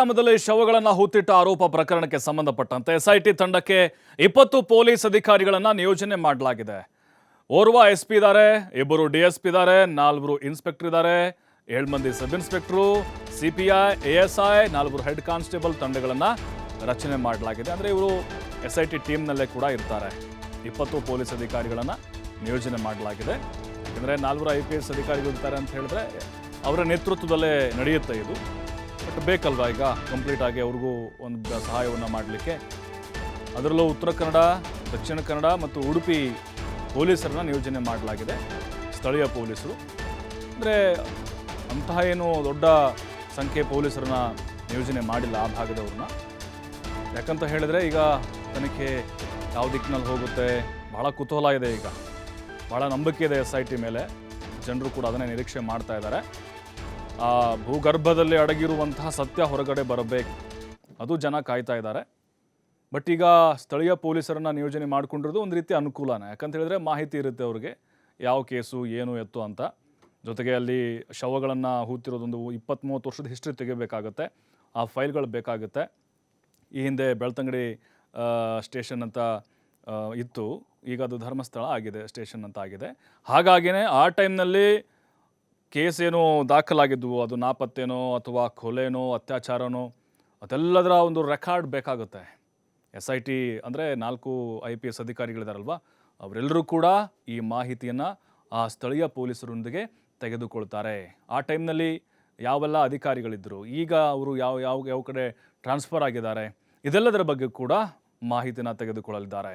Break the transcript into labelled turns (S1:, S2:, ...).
S1: ಗ್ರಾಮದಲ್ಲಿ ಶವಗಳನ್ನು ಹೂತಿಟ್ಟ ಆರೋಪ ಪ್ರಕರಣಕ್ಕೆ ಸಂಬಂಧಪಟ್ಟಂತೆ ಎಸ್ಐಟಿ ತಂಡಕ್ಕೆ ಇಪ್ಪತ್ತು ಪೊಲೀಸ್ ಅಧಿಕಾರಿಗಳನ್ನ ನಿಯೋಜನೆ ಮಾಡಲಾಗಿದೆ. ಓರ್ವ ಎಸ್ ಪಿ ಇದ್ದಾರೆ ಇಬ್ಬರು ಡಿಎಸ್ಪಿ ಎಸ್ ಪಿ ಇದ್ದಾರೆ ನಾಲ್ವರು ಇನ್ಸ್ಪೆಕ್ಟರ್ ಇದ್ದಾರೆ ಏಳು ಮಂದಿ sub inspector, CPI P I A S I ನಾಲ್ವರು ಹೆಡ್ ಕಾನ್ಸ್ಟೇಬಲ್ ತಂಡಗಳನ್ನ ರಚನೆ ಮಾಡಲಾಗಿದೆ. ಅಂದರೆ ಇವರು ಎಸ್ ಐ ಟಿ ಟೀಮ್ನಲ್ಲೇ ಕೂಡ ಇರ್ತಾರೆ. ಇಪ್ಪತ್ತು ಪೊಲೀಸ್ ಅಧಿಕಾರಿಗಳನ್ನ ನಿಯೋಜನೆ ಮಾಡಲಾಗಿದೆ. ಯಾಕಂದರೆ ನಾಲ್ವರು ಐ ಪಿ ಅಧಿಕಾರಿಗಳು ಇರ್ತಾರೆ ಅಂತ ಹೇಳಿದ್ರೆ ಅವರ ನೇತೃತ್ವದಲ್ಲೇ ನಡೆಯುತ್ತೆ ಇದು. ಬೇಕಲ್ವಾ ಈಗ? ಕಂಪ್ಲೀಟ್ ಆಗಿ ಅವ್ರಿಗೂ ಒಂದು ಸಹಾಯವನ್ನು ಮಾಡಲಿಕ್ಕೆ. ಅದರಲ್ಲೂ ಉತ್ತರ ಕನ್ನಡ, ದಕ್ಷಿಣ ಕನ್ನಡ ಮತ್ತು ಉಡುಪಿ ಪೊಲೀಸರನ್ನ ನಿಯೋಜನೆ ಮಾಡಲಾಗಿದೆ. ಸ್ಥಳೀಯ ಪೊಲೀಸರು. ಅಂದರೆ ಅಂತಹ ಏನು ದೊಡ್ಡ ಸಂಖ್ಯೆ ಪೊಲೀಸರನ್ನ ನಿಯೋಜನೆ ಮಾಡಿಲ್ಲ ಆ ಭಾಗದವ್ರನ್ನ. ಯಾಕಂತ ಹೇಳಿದ್ರೆ ಈಗ ತನಿಖೆ ಯಾವ ದಿಕ್ಕಿನಲ್ಲಿ ಹೋಗುತ್ತೆ? ಬಹಳ ಕುತೂಹಲ ಇದೆ ಈಗ. ಭಾಳ ನಂಬಿಕೆ ಇದೆ ಎಸ್ ಐ ಟಿ ಮೇಲೆ. ಜನರು ಕೂಡ ಅದನ್ನೇ ನಿರೀಕ್ಷೆ ಮಾಡ್ತಾ ಇದ್ದಾರೆ. ಭೂಗರ್ಭದಲ್ಲಿ ಅಡಗಿರುವಂತಹ ಸತ್ಯ ಹೊರಗಡೆ ಬರಬೇಕು. ಅದು ಜನ ಕಾಯ್ತಾ ಇದ್ದಾರೆ. ಬಟ್ ಈಗ ಸ್ಥಳೀಯ ಪೊಲೀಸರನ್ನ ನಿಯೋಜನೆ ಮಾಡಿಕೊಂಡಿರೋದು ಒಂದು ರೀತಿ ಅನುಕೂಲನೇ. ಯಾಕಂತ ಹೇಳಿದ್ರೆ ಮಾಹಿತಿ ಇರುತ್ತೆ ಅವ್ರಿಗೆ. ಯಾವ ಕೇಸು, ಏನು, ಎತ್ತು ಅಂತ. ಜೊತೆಗೆ ಅಲ್ಲಿ ಶವಗಳನ್ನು ಹೂತಿರೋದೊಂದು ಇಪ್ಪತ್ತ್ಮೂವತ್ತು ವರ್ಷದ ಹಿಸ್ಟ್ರಿ ತೆಗಿಬೇಕಾಗತ್ತೆ. ಆ ಫೈಲ್ಗಳು ಬೇಕಾಗುತ್ತೆ. ಈ ಹಿಂದೆ ಬೆಳ್ತಂಗಡಿ ಸ್ಟೇಷನ್ ಅಂತ ಇತ್ತು. ಈಗ ಅದು ಧರ್ಮಸ್ಥಳ ಆಗಿದೆ, ಸ್ಟೇಷನ್ ಅಂತ ಆಗಿದೆ. ಹಾಗಾಗಿನೇ ಆ ಟೈಮ್ನಲ್ಲಿ ಕೇಸ್ ಏನು ದಾಖಲಾಗಿದ್ವು, ಅದು ನಾಪತ್ತೇನೋ ಅಥವಾ ಕೊಲೆನೋ, ಅತ್ಯಾಚಾರನೋ, ಅದೆಲ್ಲದರ ಒಂದು ರೆಕಾರ್ಡ್ ಬೇಕಾಗುತ್ತೆ. ಎಸ್ ಐ ಟಿ ಅಂದರೆ ನಾಲ್ಕು ಐ ಪಿ ಎಸ್ ಅಧಿಕಾರಿಗಳಿದಾರಲ್ವ, ಅವರೆಲ್ಲರೂ ಕೂಡ ಈ ಮಾಹಿತಿಯನ್ನು ಆ ಸ್ಥಳೀಯ ಪೊಲೀಸರೊಂದಿಗೆ ತೆಗೆದುಕೊಳ್ತಾರೆ. ಆ ಟೈಮ್ನಲ್ಲಿ ಯಾವೆಲ್ಲ ಅಧಿಕಾರಿಗಳಿದ್ದರು ಈಗ ಅವರು ಯಾವ ಯಾವ ಯಾವ ಕಡೆ ಟ್ರಾನ್ಸ್ಫರ್ ಆಗಿದ್ದಾರೆ, ಇದೆಲ್ಲದರ ಬಗ್ಗೆ ಕೂಡ ಮಾಹಿತಿನ ತೆಗೆದುಕೊಳ್ಳಲಿದ್ದಾರೆ.